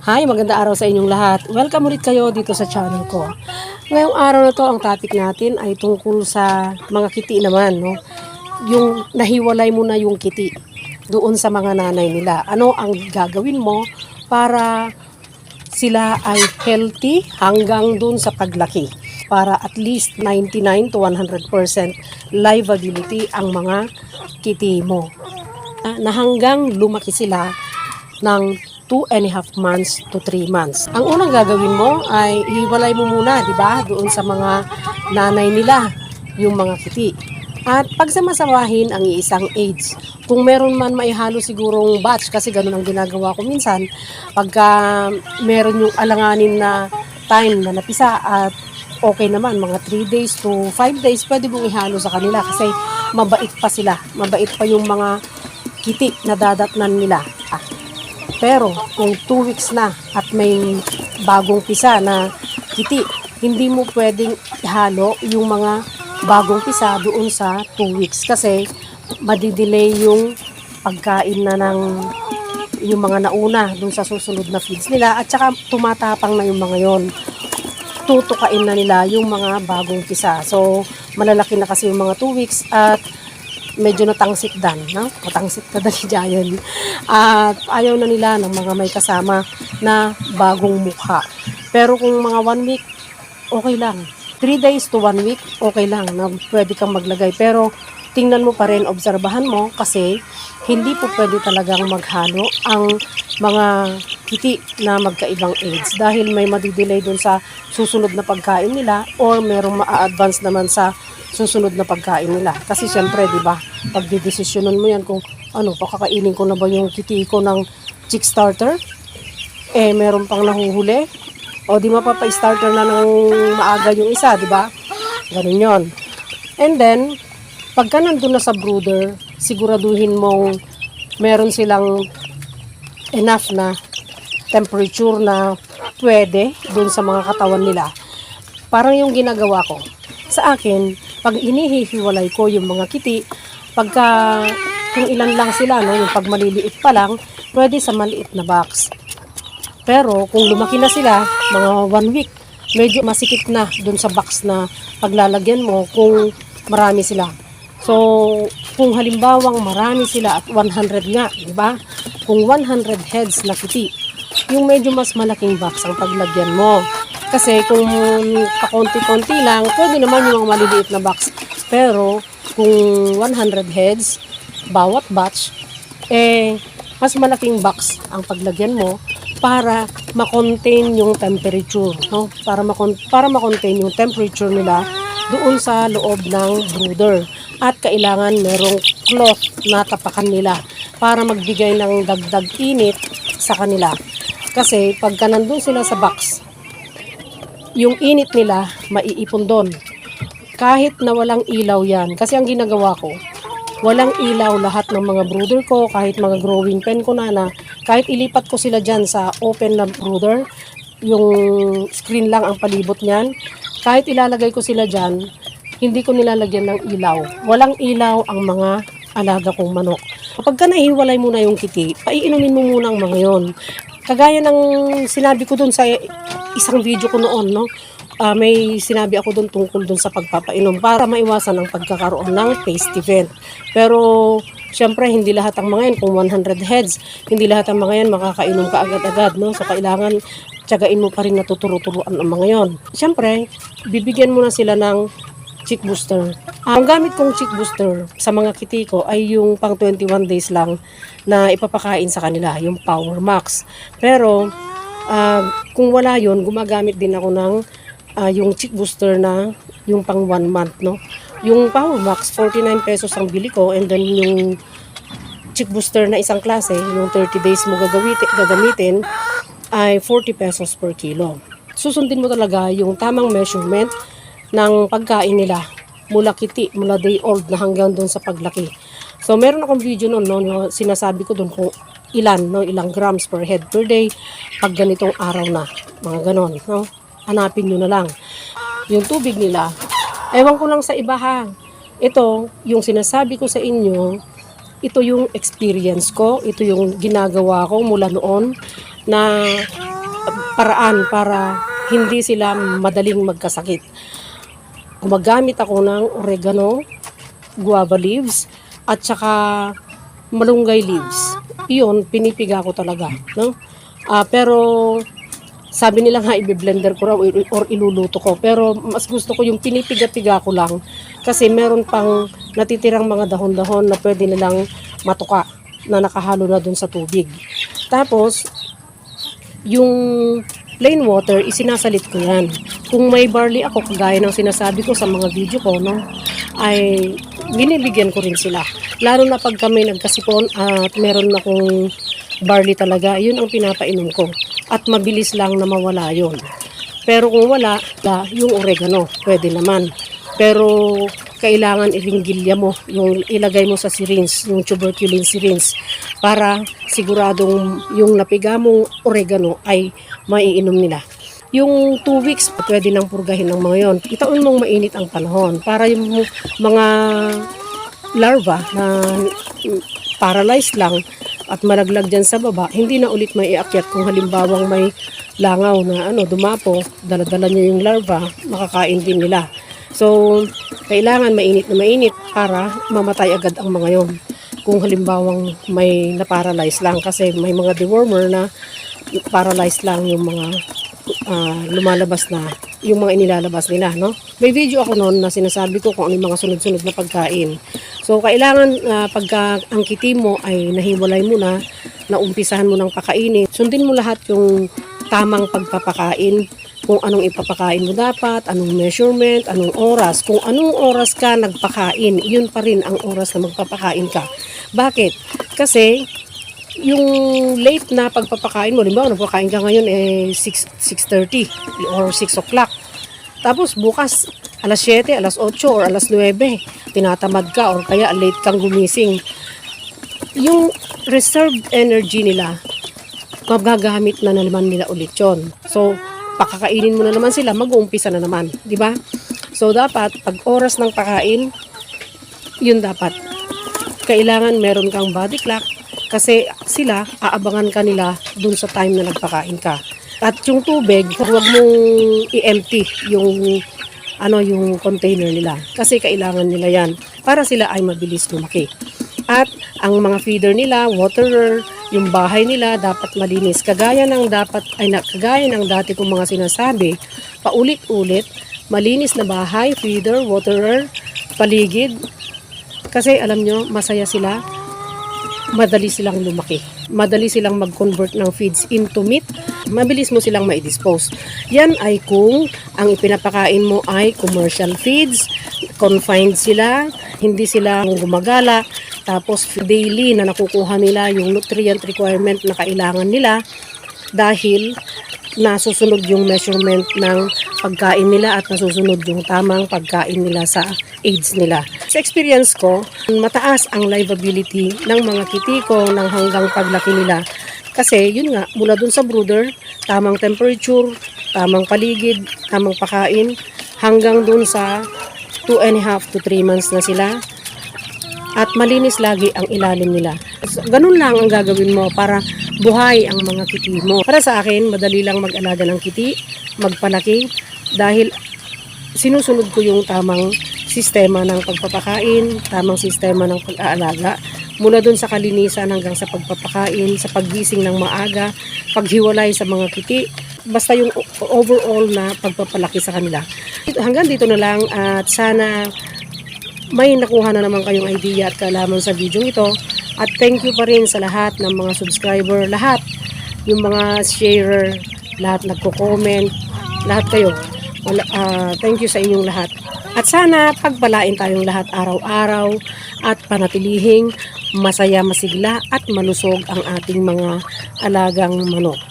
Hi, maganda araw sa inyong lahat. Welcome ulit kayo dito sa channel ko. Ngayong araw na to, ang topic natin ay tungkol sa mga kiti naman, no? Yung nahiwalay mo na yung kiti doon sa mga nanay nila. Ano ang gagawin mo para sila ay healthy hanggang doon sa paglaki? Para at least 99 to 100% liveability ang mga kiti mo. Ah, na hanggang lumaki sila ng 2 and a half months to 3 months. Ang unang gagawin mo ay hiwalay mo muna, di ba? Doon sa mga nanay nila, yung mga kiti. At pagsamasamahin ang iisang age. Kung meron man maihalo sigurong batch, kasi ganun ang ginagawa ko minsan, pagka meron yung alanganin na time na napisa at okay naman, mga 3 days to 5 days, pwede mong ihalo sa kanila kasi mabait pa sila. Mabait pa yung mga kiti na dadatnan nila. Pero kung 2 weeks na at may bagong pisa na kiti, hindi mo pwedeng ihalo yung mga bagong pisa doon sa 2 weeks kasi madidelay yung pagkain na ng yung mga nauna doon sa susunod na feeds nila at saka tumatapang na yung mga yon tutukain na nila yung mga bagong pisa. So, malalaki na kasi yung mga 2 weeks at medyo natangsit dan, no? Matangsit ka dan ni Giant. At ayaw na nila ng mga may kasama na bagong mukha. Pero kung mga 1 week, okay lang. 3 days to 1 week, okay lang na pwede kang maglagay. Pero tingnan mo pa rin, obserbahan mo kasi hindi po pwede talagang maghalo ang mga kiti na magkaibang age dahil may madidelay dun sa susunod na pagkain nila or merong ma-advance naman sa susunod na pagkain nila. Kasi syempre, di ba, pag didesisyonan mo yan kung ano, pakakainin ko na ba yung kiti ko ng chick starter, eh meron pang nahuhuli, o di mapapa-starter na ng maaga yung isa, di ba? Ganun yon. And then, pagka nandun na sa brooder, siguraduhin mong meron silang enough na temperature na pwede dun sa mga katawan nila. Parang yung ginagawa ko. Sa akin, pag inihihiwalay ko yung mga kiti, pagka kung ilan lang sila, no, yung pag maliliit pa lang, pwede sa maliit na box. Pero kung lumaki na sila, mga one week, medyo masikip na dun sa box na paglalagyan mo kung marami sila. So, kung halimbawang marami sila at 100 nga, di ba? Kung 100 heads na kiti, yung medyo mas malaking box ang paglagyan mo. Kasi kung kakonti-konti lang, pwede naman yung maliliit na box. Pero kung 100 heads, bawat batch, eh, mas malaking box ang paglagyan mo para ma-contain yung temperature, no? Para ma para ma-contain yung temperature nila doon sa loob ng brooder. At kailangan merong cloth na tapakan nila para magbigay ng dagdag init sa kanila. Kasi pagka nandun sila sa box, yung init nila maiipon doon. Kahit na walang ilaw yan. Kasi ang ginagawa ko, walang ilaw lahat ng mga brooder ko, kahit mga growing pen ko na kahit ilipat ko sila dyan sa open na brooder, yung screen lang ang palibot niyan, kahit ilalagay ko sila dyan, hindi ko nilalagyan ng ilaw. Walang ilaw ang mga alaga kong manok. Kapag ka nahiwalay mo na yung kiti, paiinumin mo muna ang mga yon. Kagaya ng sinabi ko dun sa isang video ko noon, no? Ah, may sinabi ako doon tungkol doon sa pagpapainom para maiwasan ang pagkakaroon ng paste event. Pero syempre hindi lahat ang mga yan kung 100 heads, hindi lahat ang mga yan makakainom ka agad-agad, no? So kailangan tiyagain mo pa rin na tuturo-turuan ang mga yon. Syempre, bibigyan mo na sila ng chick booster. Ang gamit kong chick booster sa mga kiti ko ay yung pang 21 days lang na ipapakain sa kanila, yung Power Max. Pero ah, kung wala yon gumagamit din ako ng ah, yung chick booster na yung pang 1 month, no? Yung Power Max, 49 pesos ang bili ko and then yung chick booster na isang klase, yung 30 days mo gagamitin, gagamitin ay 40 pesos per kilo. Susundin mo talaga yung tamang measurement ng pagkain nila mula kiti, mula day old na hanggang doon sa paglaki. So, meron akong video noon, no, no, sinasabi ko doon kung ilan, no, ilang grams per head per day pag ganitong araw na. Mga ganon, no. Hanapin nyo na lang. Yung tubig nila, ewan ko lang sa iba ha. Ito, yung sinasabi ko sa inyo, ito yung experience ko, ito yung ginagawa ko mula noon na paraan para hindi sila madaling magkasakit. Gumagamit ako ng oregano, guava leaves, at saka malunggay leaves. Iyon, pinipiga ko talaga. No? Ah, pero sabi nila nga i-blender ko raw or iluluto ko. Pero mas gusto ko yung pinipiga-piga ko lang kasi meron pang natitirang mga dahon-dahon na pwede nilang matuka na nakahalo na dun sa tubig. Tapos, yung plain water, isinasalit ko yan. Kung may barley ako, kagaya ng sinasabi ko sa mga video ko, no, ay binibigyan ko rin sila. Lalo na pag kami nagkasipon at meron akong barley talaga, yun ang pinapainom ko. At mabilis lang na mawala yun. Pero kung wala, la, yung oregano, pwede naman. Pero kailangan iringgilya mo, yung ilagay mo sa syringe, yung tuberculin syringe, para siguradong yung napiga mong oregano ay maiinom nila. Yung 2 weeks, pwede nang purgahin ng mga yon. Itaon mong mainit ang panahon para yung mga larva na paralyzed lang at malaglag dyan sa baba, hindi na ulit may iakyat kung halimbawang may langaw na ano, dumapo, daladala niya yung larva, makakain din nila. So, kailangan mainit na mainit para mamatay agad ang mga yon. Kung halimbawang may na-paralyze lang kasi may mga dewormer na paralyzed lang yung mga ah, lumalabas na yung mga inilalabas nila, no? May video ako noon na sinasabi ko kung ano yung mga sunod-sunod na pagkain. So, kailangan ah, pagka ang kiti mo ay nahiwalay mo na, naumpisahan mo ng pakainin, sundin mo lahat yung tamang pagpapakain, kung anong ipapakain mo dapat, anong measurement, anong oras. Kung anong oras ka nagpakain, yun pa rin ang oras na magpapakain ka. Bakit? Kasi yung late na pagpapakain mo, limbawa nagpapakain ka ngayon eh 6, 6.30 or 6 o'clock. Tapos bukas alas 7, alas 8 or alas 9, tinatamad ka or kaya late kang gumising. Yung reserved energy nila, magagamit na naman nila ulit yon. So, pakakainin mo na naman sila, mag-uumpisa na naman, di ba? So, dapat, pag oras ng pakain, yun dapat. Kailangan meron kang body clock kasi sila, aabangan ka nila dun sa time na nagpakain ka. At yung tubig, huwag mong i-empty yung ano yung container nila kasi kailangan nila yan para sila ay mabilis lumaki. At ang mga feeder nila, waterer, yung bahay nila dapat malinis. Kagaya ng dapat ay kagaya ng dati kong mga sinasabi, paulit-ulit, malinis na bahay, feeder, waterer, paligid. Kasi alam nyo, masaya sila, madali silang lumaki. Madali silang mag-convert ng feeds into meat. Mabilis mo silang ma-dispose. Yan ay kung ang ipinapakain mo ay commercial feeds, confined sila, hindi sila gumagala, tapos daily na nakukuha nila yung nutrient requirement na kailangan nila dahil nasusunod yung measurement ng pagkain nila at nasusunod yung tamang pagkain nila sa aids nila. Sa experience ko, mataas ang livability ng mga kitiko ng hanggang paglaki nila. Kasi yun nga, mula dun sa brooder, tamang temperature, tamang paligid, tamang pakain, hanggang dun sa 2 and a half to 3 months na sila, at malinis lagi ang ilalim nila. Ganun lang ang gagawin mo para buhay ang mga kiti mo. Para sa akin, madali lang mag-alaga ng kiti, magpalaki, dahil sinusunod ko yung tamang sistema ng pagpapakain, tamang sistema ng pag-aalaga, mula dun sa kalinisan hanggang sa pagpapakain, sa paggising ng maaga, paghiwalay sa mga kiti, basta yung overall na pagpapalaki sa kanila. Hanggang dito na lang at sana may nakuha na naman kayong idea at kaalaman sa video ito. At thank you pa rin sa lahat ng mga subscriber, lahat, yung mga sharer, lahat nagko-comment, lahat kayo. Wala, ah, thank you sa inyong lahat. At sana pagpalain tayong lahat araw-araw at panatilihing masaya, masigla at malusog ang ating mga alagang manok.